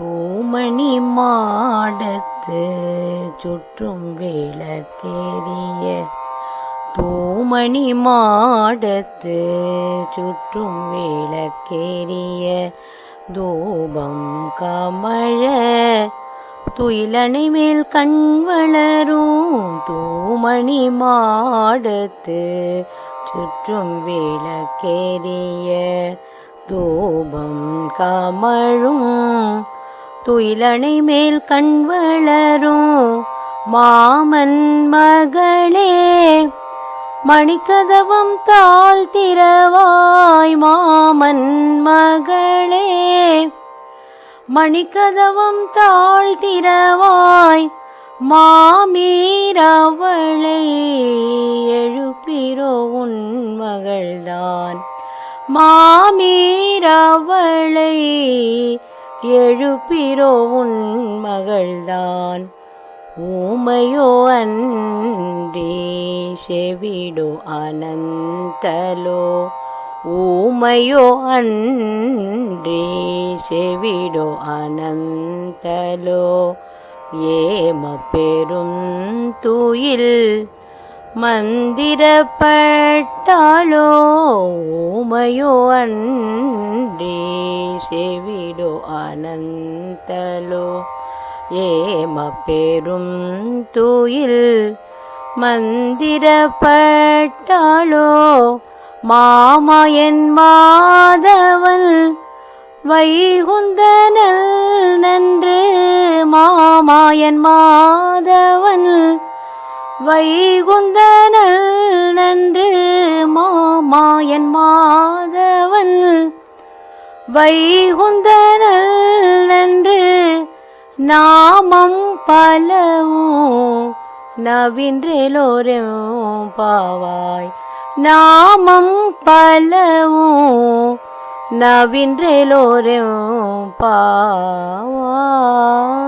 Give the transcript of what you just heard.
தூமணி மாடத்து சுற்றும் விளக்கேறிய. தூமணி மாடத்து சுற்றும் விளக்கேறிய. தூபம் கமழ துயிலணை மேல் கண் வளரும். தூமணி மாடத்து சுற்றும் விளக்கேறிய. தூபம் கமழும் துயிலணை மேல் கண் வளரும் மாமன் மகளே. மணிக்கதவம் தாழ் திறவாய் மாமன் மகளே. மணிக்கதவம் தாழ் திறவாய் மாமீரவளை எழுப்பிரோ உன் மகள்தான். மாமீரவளை எழுப்பிரோ உன் மகள்தான். ஊமையோ அன்றே செவிடோ அனந்தலோ. ஊமையோ அன்றே செவிடோ அனந்தலோ. ஏம பெரும் தூயில் மந்திரப்பட்டாளோ ஊமையோ அன்றே செவிடோ அனந்தலோ. ஏம பெரும் துயில் மந்திரப்பட்டாளோ மாமாயன் மாதவன் வைகுந்தனல் நன்று மாமாயன் மாதவன் வைகுந்தனல் நன்று மாமாயன் மாதவன். வைகுந்தனல் நன்று நாமம் பலவும் நவின்றிலோரும் பாவாய். நாமம் பலவும் நவின்றிலோரும் பாவாய்.